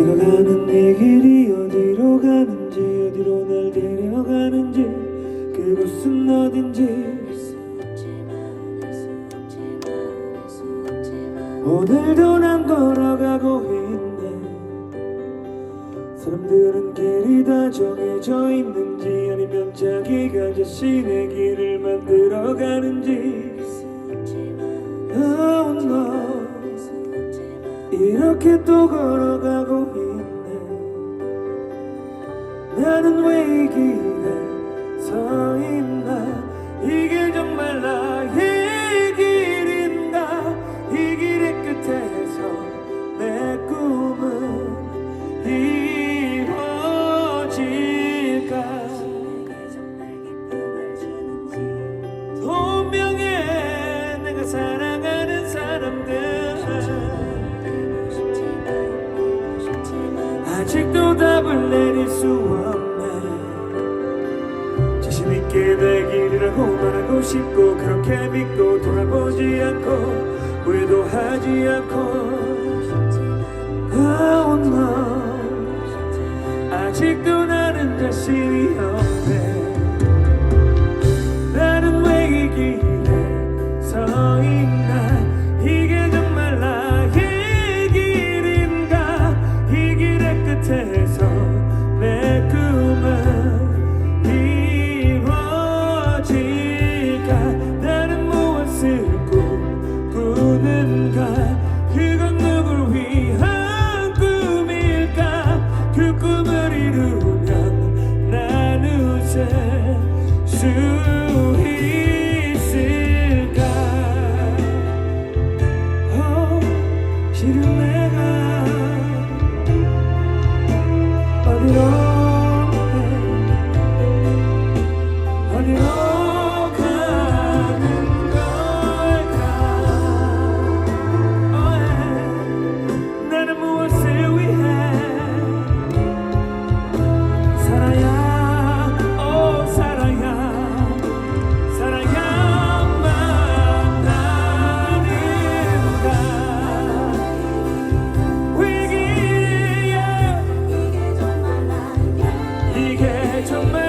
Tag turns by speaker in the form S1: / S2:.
S1: 내가 가는 이 길이 어디로 가는지 어디로 날 데려가는지 그곳은 어딘지. 오늘도 난 걸어가고 있네. 사람들은 길이 다 정해져 있는지 아니면 자기가 자신의 길을 만들어 가는지. Oh no 이렇게 또 걸어가 길에 서 있나? 이게 정말 나의 길인가? 이 길의 끝에서 내 꿈은 이루어질까? 분명해 내가 사랑하는 사람들. 아직도 답을 싶고 그렇게 믿고 돌아보지 않고 후회도 하지 않고 Oh no 아직도 나는 자신이 없네. 나는 왜 이 길에 서 있나? 이게 정말 나의 길인가? 이 길의 끝에 수 있을까? 어, 지금 내 이게